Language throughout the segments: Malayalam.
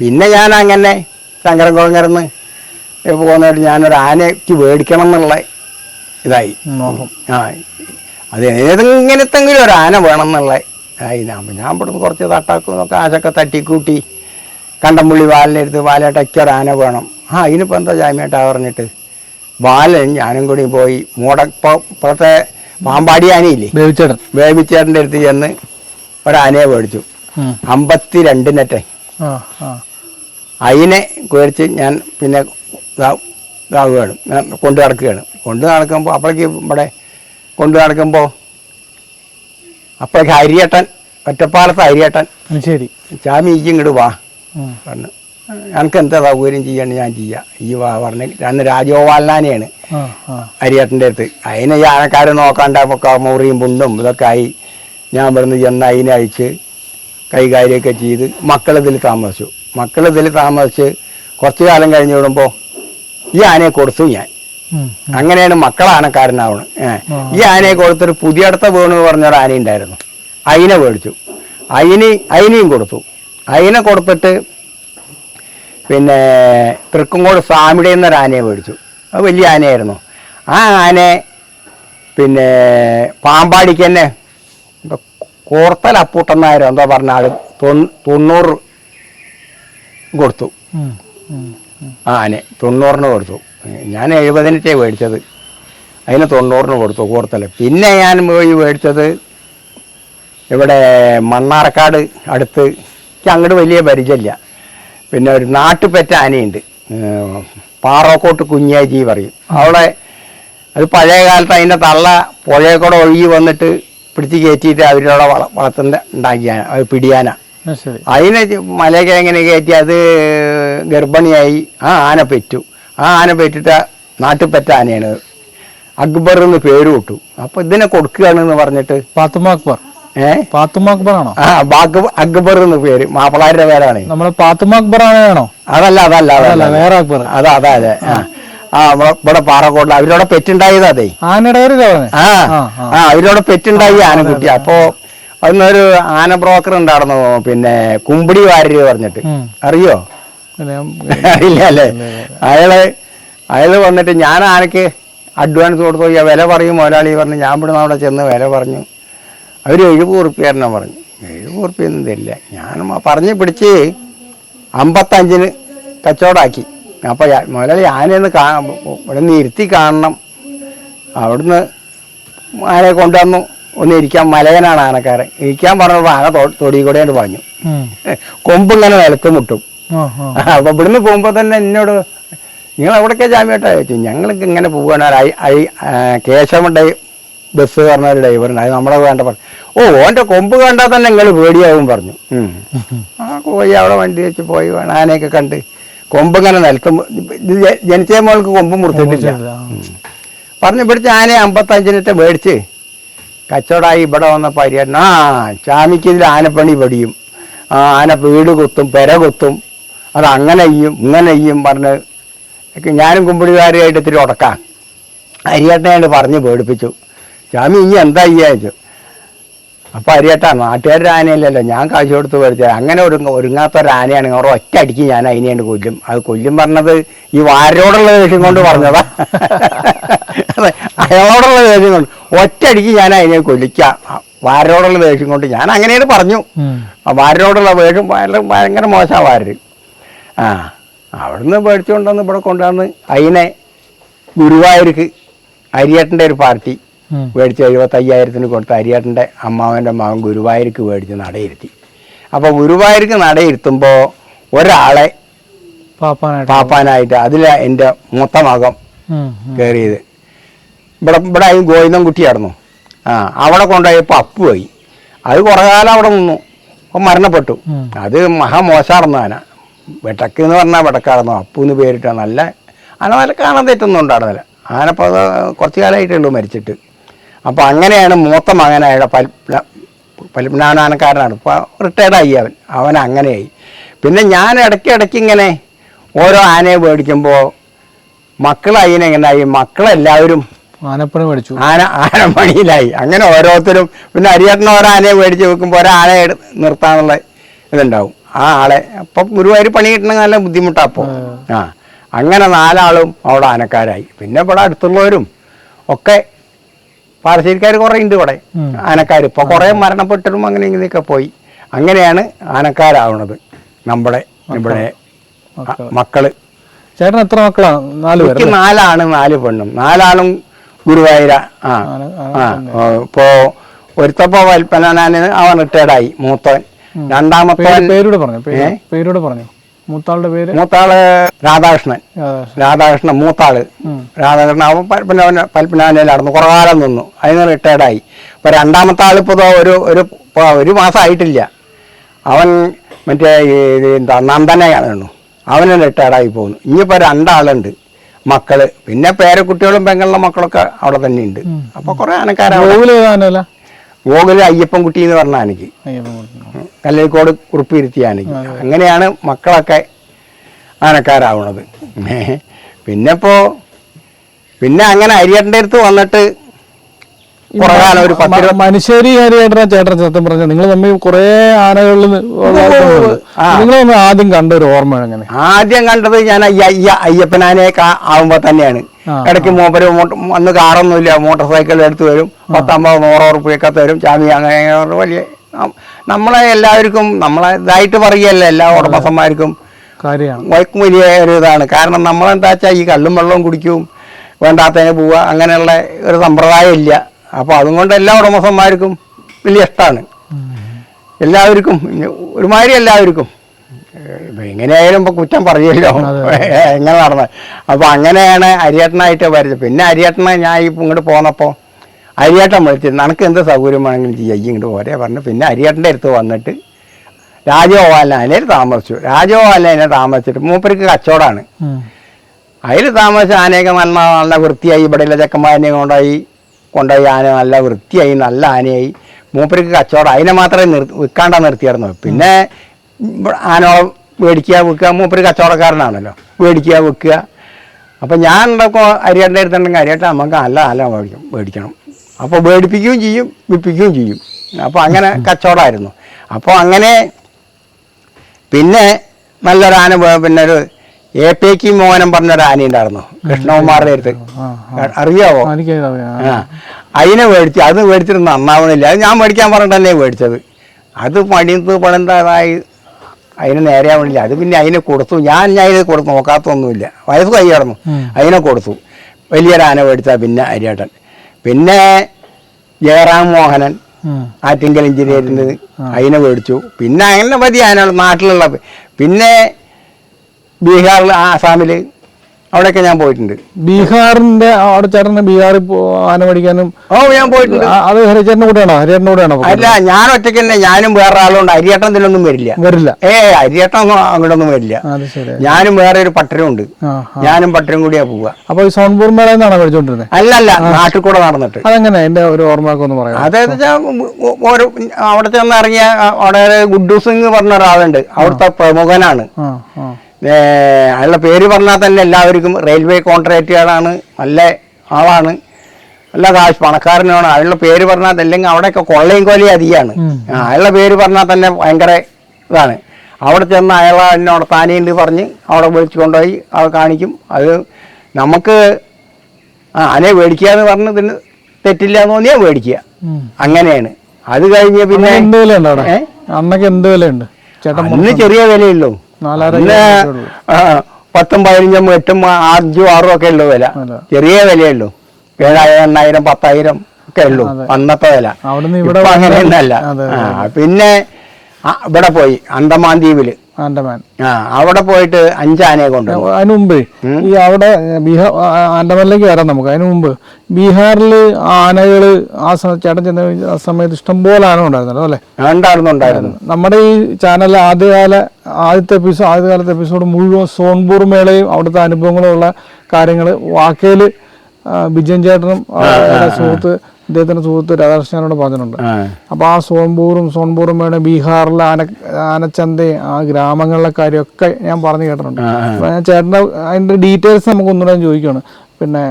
പിന്നെ ഞാൻ അങ്ങനെ ശങ്കരൻ കുളങ്ങരന്ന് പോകുന്നതായിട്ട് ഞാനൊരു ആനയ്ക്ക് മേടിക്കണം എന്നുള്ള ഇതായി ആ അത് ഏതെങ്കിലും ഒരു ആന വേണം എന്നുള്ള ഇതായി. ഞാൻ ഞാൻ ഇവിടുന്ന് കുറച്ച് തട്ടാക്കും ഒക്കെ ആശൊക്കെ തട്ടിക്കൂട്ടി കണ്ടംപുള്ളി വാലിനെടുത്ത് വാലേട്ടയ്ക്ക് ഒരു ആന വേണം. ആ ഇതിനിപ്പോൾ എന്താ ജാമ്യേട്ടാ പറഞ്ഞിട്ട്? ബാലൻ ഞാനും കൂടി പോയി മൂടപ്പ ഇപ്പോഴത്തെ പാമ്പാടി ആനയില്ലേ? ബേബിച്ചേട്ടൻ. വേവിച്ചേട്ടന്റെ അടുത്ത് ചെന്ന് ഒരാനയെ മേടിച്ചു. അമ്പത്തി രണ്ടിനറ്റെ അതിനെ കുഴച്ച് ഞാൻ പിന്നെ ഇതാ- ഇതാവുകയാണ്. കൊണ്ടു നടക്കുകയാണ്. കൊണ്ടു നടക്കുമ്പോൾ അപ്പോഴേക്ക് ഇവിടെ കൊണ്ടു നടക്കുമ്പോൾ അപ്പോഴേക്ക് ഹരിയേട്ടൻ ഒറ്റപ്പാലത്ത് ഹരിയേട്ടൻ ശരി. ചാമി ഈ ഇങ്ങോട്ട് വാ. പറഞ്ഞു എനിക്ക് എന്താ സൗകര്യം ചെയ്യണം ഞാൻ ചെയ്യാം? ഈ വാ പറഞ്ഞ്. അന്ന് രാജഗോപാലനാനെയാണ് അരിയേട്ടന്റെ അടുത്ത്. അതിനെ ഈ ആനക്കാർ നോക്കാണ്ട മുറിയും പുണ്ടും ഇതൊക്കെ ആയി ഞാൻ ഇവിടുന്ന് ചെന്ന് അതിനെ അയച്ച് കൈകാര്യമൊക്കെ ചെയ്ത് മക്കളിതിൽ താമസിച്ചു. മക്കളിതിൽ താമസിച്ച് കുറച്ചു കാലം കഴിഞ്ഞ് വിടുമ്പോൾ ഈ ആനയെ കൊടുത്തു ഞാൻ. അങ്ങനെയാണ് മക്കളാനക്കാരനാവണം ഈ ആനയെ കൊടുത്തൊരു പുതിയ അടുത്ത വീണ് പറഞ്ഞൊരു ആന ഉണ്ടായിരുന്നു അയിനെ മേടിച്ചു. അയിന് അയിനെയും കൊടുത്തു. അയിനെ കൊടുത്തിട്ട് പിന്നെ തൃക്കുംകോട് സ്വാമിയുടെ എന്നൊരു ആനയെ മേടിച്ചു. അത് വലിയ ആനയായിരുന്നു. ആ ആനയെ പിന്നെ പാമ്പാടിക്ക് തന്നെ എന്തോ കോർത്തൽ അപ്പൂട്ടന്നായിരം എന്തോ പറഞ്ഞ ആൾ തൊണ്ണൂ- തൊണ്ണൂറ് കൊടുത്തു. ആനെ തൊണ്ണൂറിന് കൊടുത്തു. ഞാൻ എഴുപതിനറ്റേ മേടിച്ചത്. അതിന് തൊണ്ണൂറിന് കൊടുത്തു കൂർത്തൽ പിന്നെ ഞാൻ പോയി മേടിച്ചത് ഇവിടെ മണ്ണാർക്കാട് അടുത്ത്. അങ്ങോട്ട് വലിയ പരിചയമില്ല. പിന്നെ ഒരു നാട്ടുപെറ്റ ആനയുണ്ട്. പാറോക്കോട്ട് കുഞ്ഞാജി പറയും. അവിടെ അത് പഴയ കാലത്ത് അതിന്റെ തള്ള പുഴയെ കൂടെ ഒഴുകി വന്നിട്ട് പിടിച്ച് കയറ്റിയിട്ട് അവരുടെ വള വളർത്തുന്ന ഉണ്ടാക്കിയാന അത് പിടിയാന. അത് ശരി അതിനെ മലയൊക്കെ എങ്ങനെ കയറ്റി അത് ഗർഭിണിയായി ആ ആന പെറ്റു. ആ ആന പെറ്റിട്ട നാട്ടുപെറ്റ ആനയാണ് അക്ബർ എന്ന് പേര് വിട്ടു അപ്പൊ ഇതിനെ കൊടുക്കുകയാണെന്ന് പറഞ്ഞിട്ട്? പാത്തുമ അക്ബർ. അക്ബർ ആണോ ആ അക്ബർ എന്ന് പേര്. മാപ്പിളാരുടെ പേരാണ്. നമ്മളെ പാത്തുമ അക്ബർ ആണോ അതല്ല അതല്ല അതല്ല. വേറെ അക്ബർ. അതാ അതാ അതെ. ആ. ഇവിടെ പാറക്കോട്ട പാറക്കോട്ടിൽ അവരോടെ പെറ്റുണ്ടായത് അതെ. ആനയുടെ ആ. ആ അവരോട് പെറ്റുണ്ടായി ആനക്കുട്ടി. അപ്പോ അന്നൊരു ആന ബ്രോക്കർ ഉണ്ടായിരുന്നു പിന്നെ കുമ്പിടി വാര്യര് പറഞ്ഞിട്ട്. അറിയോ? അറിയില്ല അല്ലേ? അയാൾ അയാൾ വന്നിട്ട് ഞാൻ ആനക്ക് അഡ്വാൻസ് കൊടുത്തു നോക്കിയാൽ വില പറയും മുതലാളി പറഞ്ഞു ഞാൻ ഇവിടുന്ന് അവിടെ ചെന്ന് വില പറഞ്ഞു. അവർ എഴുപത് ഉറുപ്പ്യ തരണം പറഞ്ഞു. എഴുപത് ഉറുപ്പ്യൊന്നും തരില്ല. ഞാൻ പറഞ്ഞ് പിടിച്ച് അമ്പത്തഞ്ചിന് കച്ചവടമാക്കി അപ്പോൾ മുതലാളി ആനയൊന്ന് കാ ഇവിടെ നിന്ന് ഇരുത്തി കാണണം. അവിടുന്ന് ആനയെ കൊണ്ടുവന്നു. ഒന്ന് ഇരിക്കാൻ മലയനാണ് ആനക്കാരൻ. ഇരിക്കാൻ പറഞ്ഞപ്പോൾ ആന തൊടി കൂടെ പറഞ്ഞു കൊമ്പ് കൊമ്പിങ്ങനെ നിലത്ത് മുട്ടും. അപ്പൊ ഇവിടുന്ന് പോകുമ്പോ തന്നെ എന്നോട് നിങ്ങൾ എവിടേക്കാ ജാമ്യട്ടാ ചോദിച്ചു. ഞങ്ങൾക്ക് ഇങ്ങനെ പോവുകയാണ് കേശവന്റെ ബസ് പറഞ്ഞ ഒരു ഡ്രൈവറുണ്ട് അത് നമ്മളെ വേണ്ട പറഞ്ഞു. ഓ ഓന്റെ കൊമ്പ് കണ്ടാൽ തന്നെ നിങ്ങൾ പേടിയാവും പറഞ്ഞു. ആ പോയി അവിടെ വണ്ടി വെച്ച് പോയി. ആനയൊക്കെ കണ്ട് കൊമ്പ് ഇങ്ങനെ നിലത്ത് ജനിച്ച മോൾക്ക് കൊമ്പ് മുറിച്ചിട്ടില്ല. പറഞ്ഞു പിടിച്ച് ആനയെ അമ്പത്തഞ്ചിനത്തെ മേടിച്ച് കച്ചവടമായി ഇവിടെ വന്ന പരിഹാരം ആ ചാമിക്ക് ഇതിൽ ആനപ്പണി പടിയും ആ ആന വീട് കുത്തും പെര കുത്തും. അത് അങ്ങനെ ചെയ്യും ഇങ്ങനെ ചെയ്യും പറഞ്ഞ് ഞാനും കുമ്പിടികാരിയായിട്ട് ഇത്തിരി ഉടക്കാം. അരിയേട്ടനായിട്ട് പറഞ്ഞ് പേടിപ്പിച്ചു. ചാമി ഇനി എന്താ ചെയ്യാ ചോദിച്ചു അപ്പം അരിയേട്ടാ നാട്ടുകാരുടെ ആനയല്ലല്ലോ. ഞാൻ കാശ് കൊടുത്ത് മേടിച്ചത് അങ്ങനെ ഒരു ഒരുങ്ങാത്ത ഒരു ആനയാണ്. അവർ ഒറ്റ അടിക്ക് ഞാൻ അതിനെയാണ് കൊല്ലും. അത് കൊല്ലും പറഞ്ഞത് ഈ വാരോടുള്ള ദേഷ്യം കൊണ്ട് പറഞ്ഞതാ. അതെ അയാളോടുള്ള ദേഷ്യം കൊണ്ട്. ഒറ്റ അടിക്ക് ഞാൻ അതിനെ കൊല്ലിക്കാം. വാരോടുള്ള ദേഷ്യം കൊണ്ട് ഞാൻ അങ്ങനെയാണ് പറഞ്ഞു. വാരോടുള്ള വേഷം ഭയങ്കര മോശമാണ് വാരർ ആ അവിടുന്ന് പേടിച്ചുകൊണ്ടുവന്ന് ഇവിടെ കൊണ്ടുവന്ന് അതിനെ ഗുരുവായൂർക്ക് അരിയേട്ടന്റെ ഒരു പാർട്ടി. മേടിച്ച് എഴുപത്തയ്യായിരത്തിന് കൊടുത്ത് അരിയേട്ടന്റെ അമ്മാവന്റെ മകൻ ഗുരുവായൂർക്ക് മേടിച്ച് നടയിരുത്തി. അപ്പോൾ ഗുരുവായൂർക്ക് നടയിരുത്തുമ്പോൾ ഒരാളെ പാപ്പാനായിട്ട് പാപ്പാനായിട്ട് അതിൽ എന്റെ മൊത്ത മകം. കയറിയത്. ഇവിടെ ഇവിടെ ഈ ഗോവിന്ദൻ കുട്ടിയായിരുന്നു ആ അവിടെ കൊണ്ടുപോയപ്പോൾ അപ്പു പോയി. അത് കുറേ കാലം അവിടെ നിന്നു. അപ്പം മരണപ്പെട്ടു. അത് മഹാമോശമായിരുന്നു ആന വെട്ടക്ക് എന്ന് പറഞ്ഞാൽ വെട്ടക്കായിരുന്നു അപ്പു എന്ന് പേരിട്ട നല്ല ആന നല്ല കാണാൻ തെറ്റൊന്നും ഉണ്ടായിരുന്നില്ല. ആനപ്പോൾ കുറച്ച് കാലമായിട്ടുള്ളൂ മരിച്ചിട്ട്. അപ്പോൾ അങ്ങനെയാണ് മൂത്ത മകനായ പൽപ്പ പൽപ്പനാനക്കാരനാണ് ഇപ്പോൾ റിട്ടയർഡായി അവൻ. അവൻ അങ്ങനെയായി. പിന്നെ ഞാൻ ഇടയ്ക്ക് ഇടയ്ക്ക് ഇങ്ങനെ ഓരോ ആനയെ മേടിക്കുമ്പോൾ മക്കൾ എങ്ങനെയായി മക്കളെല്ലാവരും ആനപ്പണി മേടിച്ചു. ആന ആനപ്പണിയിലായി അങ്ങനെ ഓരോരുത്തരും പിന്നെ അരിയേട്ടൻ ഓരോ ആനയെ മേടിച്ച് വെക്കുമ്പോൾ എടു- നിർത്താനുള്ള ഇതുണ്ടാവും. ആ ആളെ അപ്പം ഗുരുവായൂർ പണി കിട്ടണമെങ്കിൽ നല്ല ബുദ്ധിമുട്ടാണ് അപ്പോൾ ആ. അങ്ങനെ നാലാളും അവിടെ ആനക്കാരായി. പിന്നെ ഇവിടെ അടുത്തുള്ളവരും ഒക്കെ പാലശ്ശേരിക്കാർ കുറേ ഉണ്ട് ഇവിടെ. ആനക്കാർ ഇപ്പോൾ കുറേ മരണപ്പെട്ടിട്ടും അങ്ങനെ ഇങ്ങനെയൊക്കെ പോയി. അങ്ങനെയാണ് ആനക്കാരാവണത് നമ്മുടെ ഇവിടെ മക്കൾ. ചേട്ടൻ എത്ര മക്കളാണ് നാല് പേര് നാലാണ് നാല് പെണ്ണും. നാലാളും ഗുരുവായൂര ആ ആ ഇപ്പോ ഒരുത്തപ്പോ വൽപ്പനാന് അവൻ റിട്ടയർഡായി മൂത്തവൻ. രണ്ടാമത്തെ പേരൂടെ പറഞ്ഞു? പേര് പേരൂടെ പറഞ്ഞു? മൂത്താളുടെ പേര്? മൂത്താൾ രാധാകൃഷ്ണൻ. രാധാകൃഷ്ണൻ. മൂത്താൾ. രാധാകൃഷ്ണൻ അവൻ പൽപ്പന പൽപ്പനാനയിലായിരുന്നു കുറേ കാലം നിന്നു. അതിന് റിട്ടയർഡായി ഇപ്പൊ രണ്ടാമത്തെ ആളിപ്പോ ഒരു ഒരു ഒരു മാസം ആയിട്ടില്ല. അവൻ മറ്റേ എന്താ നന്ദനയാണ് അവന് റിട്ടയർഡായി പോകുന്നു ഇനിയിപ്പോ രണ്ടാളുണ്ട്. മക്കൾ. പിന്നെ പേരക്കുട്ടികളും പെങ്ങളുടെ മക്കളൊക്കെ അവിടെ തന്നെ ഉണ്ട് അപ്പൊ കുറെ ആനക്കാരാണ് ഗോകുല അയ്യപ്പൻകുട്ടി എന്ന് പറഞ്ഞ ആനയ്ക്ക്. കല്ലരിക്കോട് കുറിപ്പിരുത്തിയ ആനയ്ക്ക്. അങ്ങനെയാണ് മക്കളൊക്കെ ആനക്കാരാവണത്. പിന്നെ ഇപ്പോ പിന്നെ അങ്ങനെ അരിയേട്ടന്റെ അടുത്ത് വന്നിട്ട് ഒരു മനുഷ്യരി ഹരിയേട്ടനെ ചേട്ടൻ സത്യം പറഞ്ഞ. നിങ്ങൾ തമ്മിൽ കുറെ ആനകളിൽ നിങ്ങൾ ആദ്യം കണ്ട ഒരു ഓർമ്മ എങ്ങനെ ആദ്യം കണ്ടത് ഞാൻ അയ്യ അയ്യ അയ്യപ്പനാനെ ആവുമ്പോ തന്നെയാണ്. ഇടയ്ക്ക് മൂപ്പര് അന്ന് കാറൊന്നുമില്ല മോട്ടോർ സൈക്കിൾ എടുത്ത് വരും. പത്തമ്പത് നൂറോ റുപ്യൊക്കെ തരും ചാമി അങ്ങനെ വലിയ നമ്മളെ എല്ലാവർക്കും നമ്മളെ ഇതായിട്ട് പറയല്ല എല്ലാ ഉടമസ്ഥന്മാർക്കും വൈക്കും വലിയ ഒരു ഇതാണ്. കാരണം നമ്മളെന്താ വെച്ചാൽ ഈ കള്ളും വെള്ളവും കുടിക്കും വേണ്ടാത്തതിന് പോവുക അങ്ങനെയുള്ള ഒരു സമ്പ്രദായം ഇല്ല. അപ്പോൾ അതുകൊണ്ട് എല്ലാ ഉടമസ്ഥന്മാർക്കും വലിയ ഇഷ്ടമാണ് എല്ലാവർക്കും ഒരുമാതിരി എല്ലാവർക്കും. എങ്ങനെയായാലും ഇപ്പൊ കുറ്റം പറയല്ലോ. എങ്ങനെ നടന്നത് അപ്പോൾ അങ്ങനെയാണ് അരിയേട്ടനായിട്ട് വരുന്നത്. പിന്നെ അരിയേട്ടനെ ഞാൻ ഇപ്പം ഇങ്ങോട്ട് പോന്നപ്പോ അരിയേട്ടൻ വിളിച്ചിരുന്നു നിനക്ക് എന്ത് സൗകര്യം വേണമെങ്കിലും ചെയ്യാം ഇങ്ങോട്ട് പോരെ പറഞ്ഞു പിന്നെ അരിയേട്ടന്റെ അടുത്ത് വന്നിട്ട് രാജഗോപാലനെ താമസിച്ചു. രാജഗോപാലനെ താമസിച്ചിട്ട് മൂപ്പർക്ക് കച്ചവടമാണ്. അതിൽ താമസിച്ച ആനയൊക്കെ നല്ല നല്ല വൃത്തിയായി ഇവിടെയുള്ള ചെക്കന്മാരനെ കൊണ്ടായി കൊണ്ടുപോയി ആന നല്ല വൃത്തിയായി നല്ല ആനയായി. മൂപ്പർക്ക് കച്ചവടം. അതിനെ മാത്രമേ നിർ വിൽക്കാണ്ട നിർത്തിയായിരുന്നു പിന്നെ ആനോ ആനോളം മേടിക്കുക വിൽക്കുക. മൂപ്പര് കച്ചവടക്കാരനാണല്ലോ. മേടിക്കുക വെക്കുക അപ്പം ഞാൻ ഉണ്ടാക്കും അരിയേട്ടന്റെ അടുത്തുണ്ടെങ്കിൽ അരിയേട്ട നമുക്ക് നല്ല നല്ല മേടിക്കും മേടിക്കണം. അപ്പോൾ മേടിപ്പിക്കുകയും ചെയ്യും വിൽപ്പിക്കുകയും ചെയ്യും. അപ്പോൾ അങ്ങനെ കച്ചവടമായിരുന്നു. അപ്പോൾ അങ്ങനെ പിന്നെ നല്ലൊരു ആന പിന്നെ ഒരു എ പി കി മോഹനം പറഞ്ഞൊരു ആന ഉണ്ടായിരുന്നു. കൃഷ്ണകുമാറിന്റെ അടുത്ത്. അറിയാവോ? ആ. അതിനെ മേടിച്ചു അത് മേടിച്ചിട്ട് നന്നാവണില്ല. അത് ഞാൻ മേടിക്കാൻ പറഞ്ഞിട്ട് തന്നെ മേടിച്ചത്. അത് പണിത് പണിതായി അതിന് നേരെയാവണില്ല അത് പിന്നെ അതിനെ കൊടുത്തു. ഞാൻ ഞാൻ അതിനെ കൊടുത്തു നോക്കാത്തൊന്നുമില്ല. വയസ്സ് കൈ കടന്നു. അതിനെ കൊടുത്തു. വലിയൊരു ആന മേടിച്ച പിന്നെ അരിയേട്ടൻ. പിന്നെ ജയറാം മോഹനൻ ആറ്റിങ്കൽ എഞ്ചിനീയറിന് അതിനെ മേടിച്ചു പിന്നെ അങ്ങനെ മതി ആനകൾ നാട്ടിലുള്ള പിന്നെ ബീഹാറിൽ ആസാമിൽ അവിടെയൊക്കെ ഞാൻ പോയിട്ടുണ്ട്. ബീഹാറിന്റെ അവിടെ ചേട്ടന് ബീഹാറിൽ ആന മേടിക്കാനും ഓ ഞാൻ പോയിട്ടുണ്ട്. അത് ഹരിചേട്ടന്റെ കൂടെയാണോ? ഹരിയേട്ടൻ കൂടെയാണോ? അല്ല ഞാൻ ഒറ്റയ്ക്ക് തന്നെ ഞാനും വേറെ ആളുണ്ട് അരിയേട്ടൻ ഇതിലൊന്നും വരില്ല. വരില്ല. ഏ അരിയേട്ടൻ ഒന്നും അങ്ങോട്ടൊന്നും വരില്ല. ഞാനും വേറെ ഒരു പട്ടരമുണ്ട് ഉണ്ട് ഞാനും പട്ടരം കൂടിയാ പോവുക. അപ്പൊ ഈ സോൺപൂർ മേള എന്നാണ് മേടിച്ചോണ്ടിരുന്നത് അല്ലല്ല നാട്ടിൽ കൂടെ നടന്നിട്ട്. അതെങ്ങനെ? എന്റെ ഒരു ഓർമ്മയൊക്കെ ഒന്ന് പറയാം അതായത് ഞാൻ ഒരു അവിടെ ചെന്ന് ഇറങ്ങിയ അവിടെ ഗുഡ്ഡു സിംഗ് പറഞ്ഞ ഒരാളുണ്ട്. അവിടുത്തെ പ്രമുഖനാണ്. അയാളുടെ പേര് പറഞ്ഞാൽ തന്നെ എല്ലാവർക്കും റെയിൽവേ കോൺട്രാക്റ്റുകളാണ് നല്ല ആളാണ് നല്ല കാശ് പണക്കാരനാണ്. അയാളുടെ പേര് പറഞ്ഞാൽ അല്ലെങ്കിൽ അവിടെയൊക്കെ കൊള്ളയും കൊലയും അധികമാണ്. അയാളുടെ പേര് പറഞ്ഞാൽ തന്നെ ഭയങ്കര ഇതാണ്. അവിടെ ചെന്ന് അയാളെ എന്നോട് താനേണ്ട് പറഞ്ഞ് അവിടെ വിളിച്ചു കൊണ്ടുപോയി അവിടെ കാണിക്കും. അത് നമുക്ക് ആനെ മേടിക്കുക എന്ന് പറഞ്ഞ് ഇതിന് തെറ്റില്ല എന്ന് തോന്നിയാൽ മേടിക്കുക. അങ്ങനെയാണ്. അത് കഴിഞ്ഞ് പിന്നെ എന്ത് അന്നൊക്കെ ചേട്ടൻ അന്ന് ചെറിയ വിലയുള്ളൂ പത്തും പതിനഞ്ചും എട്ടും അഞ്ചും ആറും ഒക്കെ ഉള്ളു വില. ചെറിയ വിലയുള്ളൂ ഏഴായിരം എണ്ണായിരം പത്തായിരം ഒക്കെ ഉള്ളൂ അന്നത്തെ വില. അങ്ങനെയൊന്നല്ല പിന്നെ ഇവിടെ പോയി അന്തമാൻ ദ്വീപിൽ ആൻഡമാൻ. ആ അവിടെ പോയിട്ട് അഞ്ചാനയെ കൊണ്ട് അതിനു മുമ്പ് ഈ അവിടെ ബീഹാർ ആൻഡമാനിലേക്ക് വരാം നമുക്ക് അതിനു മുമ്പ്. ബീഹാറിൽ ആനകൾ ആ സമയത്ത് ചേട്ടൻ ചെന്ന ആ സമയത്ത് ഇഷ്ടംപോലെ ആന ഉണ്ടായിരുന്നല്ലോ അല്ലേ? ഉണ്ടായിരുന്നു ഉണ്ടായിരുന്നു. നമ്മുടെ ഈ ചാനൽ ആദ്യകാല ആദ്യത്തെ എപ്പിസോഡ് ആദ്യകാലത്തെ എപ്പിസോഡ് മുഴുവൻ സോൺപൂർ മേളയും അവിടുത്തെ അനുഭവങ്ങളുള്ള കാര്യങ്ങൾ വാക്കേൽ ബിജൻ ചേട്ടനും സുഹൃത്ത് ഇദ്ദേഹത്തിന്റെ സുഹൃത്ത് രാധാകൃഷ്ണനോട് പറഞ്ഞിട്ടുണ്ട്. അപ്പൊ ആ സോൺപൂറും സോൺപൂറും വേണം ബീഹാറിലെ ആന ആനച്ചന്തയും ആ ഗ്രാമങ്ങളിലെ കാര്യമൊക്കെ ഞാൻ പറഞ്ഞു കേട്ടിട്ടുണ്ട്. ഞാൻ ചേട്ടന്റെ അതിന്റെ ഡീറ്റെയിൽസ് നമുക്ക് ഒന്നുകൂടെ ചോദിക്കുകയാണ്. പിന്നെ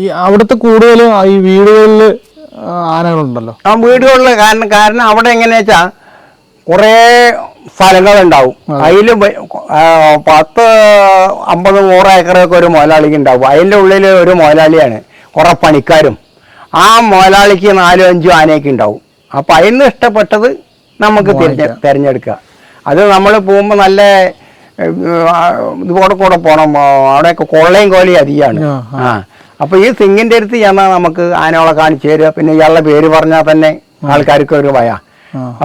ഈ അവിടുത്തെ കൂടുതലും ഈ വീടുകളിൽ ആനകളുണ്ടല്ലോ. ആ വീടുകളിൽ കാരണം കാരണം അവിടെ എങ്ങനെയാ വെച്ചാ കുറേ സ്ഥലങ്ങളുണ്ടാവും. അതിൽ പത്ത് അമ്പത് നൂറ് ഏക്കറൊക്കെ ഒരു മുതലാളിക്ക് ഉണ്ടാവും. അതിന്റെ ഉള്ളിൽ ഒരു മുതലാളിയാണ്. കുറേ പണിക്കാരും ആ മുതലാളിക്ക് നാലും അഞ്ചും ആനയൊക്കെ ഉണ്ടാവും. അപ്പം അതിൽ നിന്ന് ഇഷ്ടപ്പെട്ടത് നമുക്ക് തിരഞ്ഞെ തിരഞ്ഞെടുക്കുക. അത് നമ്മൾ പോകുമ്പോൾ നല്ല ഇതോടെ കൂടെ പോകണം അവിടെയൊക്കെ കൊള്ളയും കോലയും അധികമാണ്. ആ, അപ്പൊ അപ്പോൾ ഈ സിംഗിന്റെ അടുത്ത് ചെന്നാൽ നമുക്ക് ആനകളെ കാണിച്ചു തരിക. പിന്നെ ഇയാളുടെ പേര് പറഞ്ഞാൽ തന്നെ ആൾക്കാർക്ക് ഒരു ഭയ. ആ.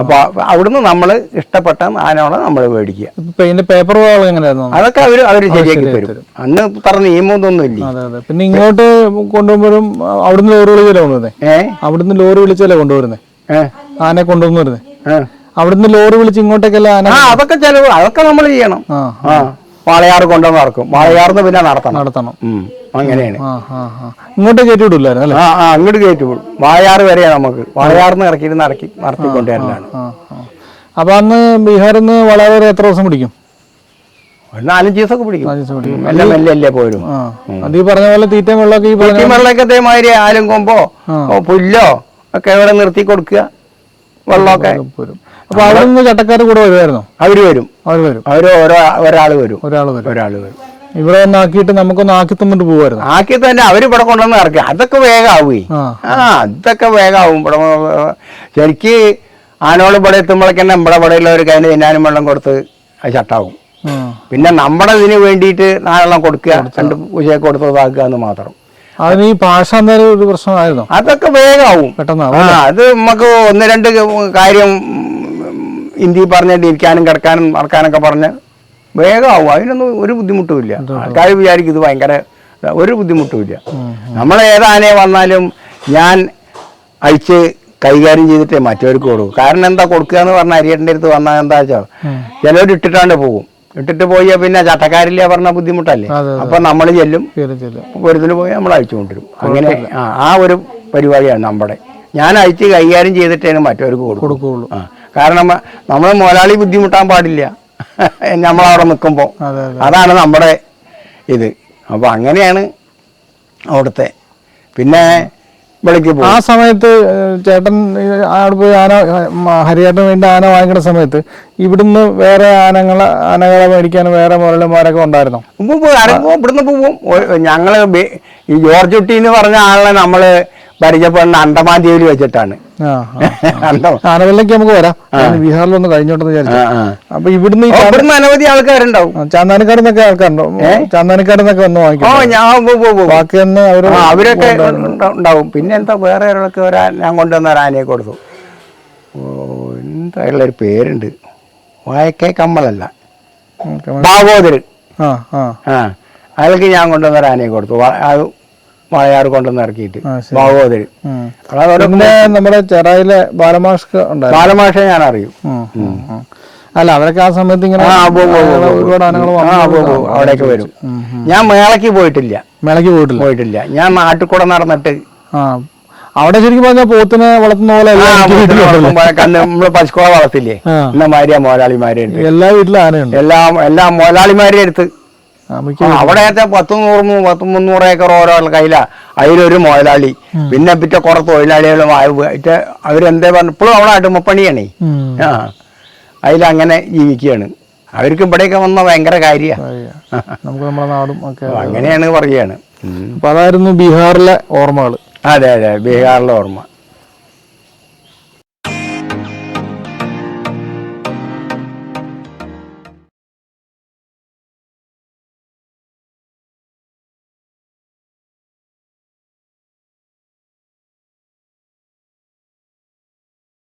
അപ്പോൾ അവിടുന്ന് നമ്മൾ ഇഷ്ടപ്പെട്ട ആനകളെ നമ്മൾ മേടിക്കുക. ഇതിന്റെ പേപ്പർ എങ്ങനെയായിരുന്നു? അതൊക്കെ അവർ അവർ ശരിയാക്കി തരും. അന്ന് പറഞ്ഞ നിയമമൊന്നും ഇല്ല? അതെ അതെ. പിന്നെ ഇങ്ങോട്ട് കൊണ്ടുപോകുമ്പോഴും അവിടുന്ന് ലോറി വിളിച്ചല്ലേ കൊണ്ടുവരുന്നത് അവിടുന്ന് ലോറി വിളിച്ചല്ലേ കൊണ്ടുവരുന്നത് ആനെ ആനയെ കൊണ്ടുവന്നു വരുന്നത് അവിടുന്ന് ലോറി വിളിച്ച് ഇങ്ങോട്ടേക്കല്ല ആന അതൊക്കെ ചെലവ് അതൊക്കെ നമ്മൾ ചെയ്യണം. ആ. ആ വാളയാറ് കൊണ്ടുവന്ന് നടക്കും. വാളയാറിന്ന് പിന്നെ നടത്തണം. നടത്തണം. അങ്ങനെയാണ്. ഇങ്ങോട്ട് കയറ്റി വിടില്ലായിരുന്നു ആ ആ അങ്ങോട്ട് കയറ്റി വിടും. വാളയാറ് വരെയാണ് നമുക്ക്. വാളയാറിന്ന് ഇറക്കിയിട്ട് നടക്കി നടത്തിക്കൊണ്ടുവരലാണ് അപ്പൊ അന്ന് ബീഹാറിൽ നിന്ന് വളരെ എത്ര ദിവസം പിടിക്കും? ഒരു നാലഞ്ച് ദിവസമൊക്കെ പിടിക്കും. മെല്ലെ അല്ലേ പോരും. അത് ഈ പറഞ്ഞ പോലെ തീറ്റ വെള്ളമൊക്കെ ഈ പറഞ്ഞ വെള്ളമൊക്കെ അതേമാതിരി ആലും കൊമ്പോ പുല്ലോ ഒക്കെ ഇവിടെ നിർത്തി കൊടുക്കുക. വെള്ളമൊക്കെ. പോരും അപ്പൊ അവിടെ നിന്ന് ചട്ടക്കാർ കൂടെ വരുമായിരുന്നു അവർ വരും. അവർ വരും. അവർ ഓരോ ഒരാൾ വരും. ഒരാൾ വരും. ഒരാൾ വരും. ഇവിടെ ഒന്ന് ആക്കിയിട്ട് നമുക്കൊന്ന് ആക്കി തന്നിട്ട് പോകുമായിരുന്നു ആക്കി തന്നെ അവർ ഇവിടെ കൊണ്ടുവന്ന് ഇറക്കുക അതൊക്കെ വേഗമാവുകയും ആ. അതൊക്കെ വേഗമാവും ഇവിടെ ശരിക്ക് ആനോൾ ഇവിടെ എത്തുമ്പോഴേക്കന്നെ നമ്മുടെ ഇവിടെയുള്ളവർക്ക് അതിന് തിന്നാനും വെള്ളം കൊടുത്ത് അത് ചട്ടാവും. പിന്നെ നമ്മുടെ ഇതിന് വേണ്ടിയിട്ട് നാലെണ്ണം കൊടുക്കുക രണ്ട് പൂജയൊക്കെ കൊടുത്ത് ഇതാക്കുക എന്ന് മാത്രം. അതിന് ഈ ഭാഷ എന്തായാലും ഒരു പ്രശ്നമായിരുന്നു? അതൊക്കെ വേഗമാവും പെട്ടെന്ന് അത് നമുക്ക് ഒന്ന് രണ്ട് കാര്യം ഹിന്ദി പറഞ്ഞിട്ട് ഇരിക്കാനും കിടക്കാനും നടക്കാനൊക്കെ പറഞ്ഞ് വേഗമാവും അതിനൊന്നും ഒരു ബുദ്ധിമുട്ടുമില്ല ആൾക്കാർ വിചാരിക്കും ഇത് ഭയങ്കര ഒരു ബുദ്ധിമുട്ടുമില്ല നമ്മൾ ഏതാനെ വന്നാലും ഞാൻ അയച്ച് കൈകാര്യം ചെയ്തിട്ടേ മറ്റവർക്ക് കൊടുക്കും. കാരണം എന്താ കൊടുക്കുക എന്ന് പറഞ്ഞാൽ അരിയേട്ടന്റെ അടുത്ത് വന്നാൽ എന്താ വെച്ചാൽ ചിലവർ ഇട്ടിട്ടാണ്ട് പോകും. ഇട്ടിട്ട് പോയാൽ പിന്നെ ചട്ടക്കാരില്ല പറഞ്ഞ ബുദ്ധിമുട്ടല്ലേ? അപ്പൊ നമ്മൾ ചെല്ലും. ഒരുത്തിന് പോയി നമ്മൾ അയച്ചു കൊണ്ടുവരും. അങ്ങനെ ആ ഒരു പരിപാടിയാണ് നമ്മുടെ. ഞാൻ അയച്ച് കൈകാര്യം ചെയ്തിട്ടേ മറ്റവർക്ക് കൊടുക്കും. കൊടുക്കുകയുള്ളൂ. ആ. കാരണം നമ്മൾ മുതലാളി ബുദ്ധിമുട്ടാൻ പാടില്ല. നമ്മൾ അവിടെ നിൽക്കുമ്പോൾ അതെ അതെ. അതാണ് നമ്മുടെ ഇത്. അപ്പോൾ അങ്ങനെയാണ് അവിടുത്തെ. പിന്നെ വിളിക്ക് ആ സമയത്ത് ചേട്ടൻ അവിടെ പോയി ആന ഹരിയേട്ടന് വേണ്ടി ആന വാങ്ങിക്കുന്ന സമയത്ത് ഇവിടുന്ന് വേറെ ആനകളെ ആനകളെ മേടിക്കാൻ വേറെ മുരളിമാരൊക്കെ ഉണ്ടായിരുന്നു? ഇവിടുന്ന് പോവും ഞങ്ങൾ ഈ ജോർജ് കുട്ടി എന്ന് പറഞ്ഞ ആളെ നമ്മൾ പരിചയപ്പെടുന്ന അണ്ടമാൻ ദ്വീപിൽ വെച്ചിട്ടാണ്. ആ അണ്ടമാൻ ആനകളിലേക്ക് നമുക്ക് വരാം. ബീഹാറിൽ ഒന്ന് കഴിഞ്ഞോട്ടെന്ന് വിചാരിച്ചു. അപ്പൊ ഇവിടുന്ന് ഇവിടുന്ന് അനവധി ആൾക്കാരുണ്ടാവും. ചാന്താനിക്കാട് നിന്നൊക്കെ ആൾക്കാരുണ്ടാവും ചാന്താനിക്കാട് നിന്നൊക്കെ വന്ന് വാങ്ങിക്കും. ബാക്കി അവർ അവരൊക്കെ ഉണ്ട- ഉണ്ടാവും. പിന്നെ എന്താ വേറെ ഒരാൾക്ക് ഒരാ ഞാൻ കൊണ്ടുവന്ന ഒരു ആനയെ കൊടുത്തു. ഓ എന്താ ഒരു പേരുണ്ട്. വായക്കേ കമ്മലല്ല. ഭാഗോദര് ആ അയാൾക്ക് ഞാൻ കൊണ്ടുവന്ന ഒരു ആനയെ കൊടുത്തു. അത് വായാറ് കൊണ്ടുവന്ന് ഇറക്കിയിട്ട്. ഭാഗോദരി. ഭാഗവതര് പിന്നെ നമ്മുടെ ചെറായിലെ ബാലമാഷ് ബാലമാഷ ഞാൻ അറിയും. അല്ല അവരൊക്കെ ആ സമയത്ത് ഇങ്ങനെ ഒരുപാട് ആനകൾ. അവിടേക്ക് വരും. ഞാൻ മേളയ്ക്ക് പോയിട്ടില്ല. മേളയ്ക്ക് പോയിട്ടില്ല. പോയിട്ടില്ല. ഞാൻ നാട്ടിൽ കൂടെ നടന്നിട്ട് അവിടെ ശരിക്കും പറഞ്ഞാൽ പോത്തിനെ വളർത്തുന്ന പോലെ നമ്മൾ പശുക്കോള വളർത്തില്ലേ. എന്ന മോലാളിമാരെ എല്ലാ വീട്ടിലും ആനയുണ്ട്. എല്ലാ എല്ലാ മോലാളിമാരെ അടുത്ത് അവിടെയൊക്കെ പത്ത് നൂറ് പത്ത് മുന്നൂറ് ഏക്കർ ഓരോ കയ്യില. അതിലൊരു മുതലാളി. പിന്നെ പിറ്റേ കുറെ തൊഴിലാളികളും ആയിട്ട് അവരെന്തേ പറഞ്ഞു ഇപ്പോഴും അവിടെ അടിമപ്പണിയാണേ. ആ അതിലങ്ങനെ ജീവിക്കുകയാണ്. അവർക്ക് ഇവിടെയൊക്കെ വന്ന ഭയങ്കര കാര്യമാണ് നമുക്ക് നമ്മുടെ നാടും ഒക്കെ അങ്ങനെയാണ് പറയുകയാണ്. അപ്പൊ അതായിരുന്നു ബീഹാറിലെ ഓർമ്മകൾ അതെ അതെ ബീഹാറിലെ ഓർമ്മ.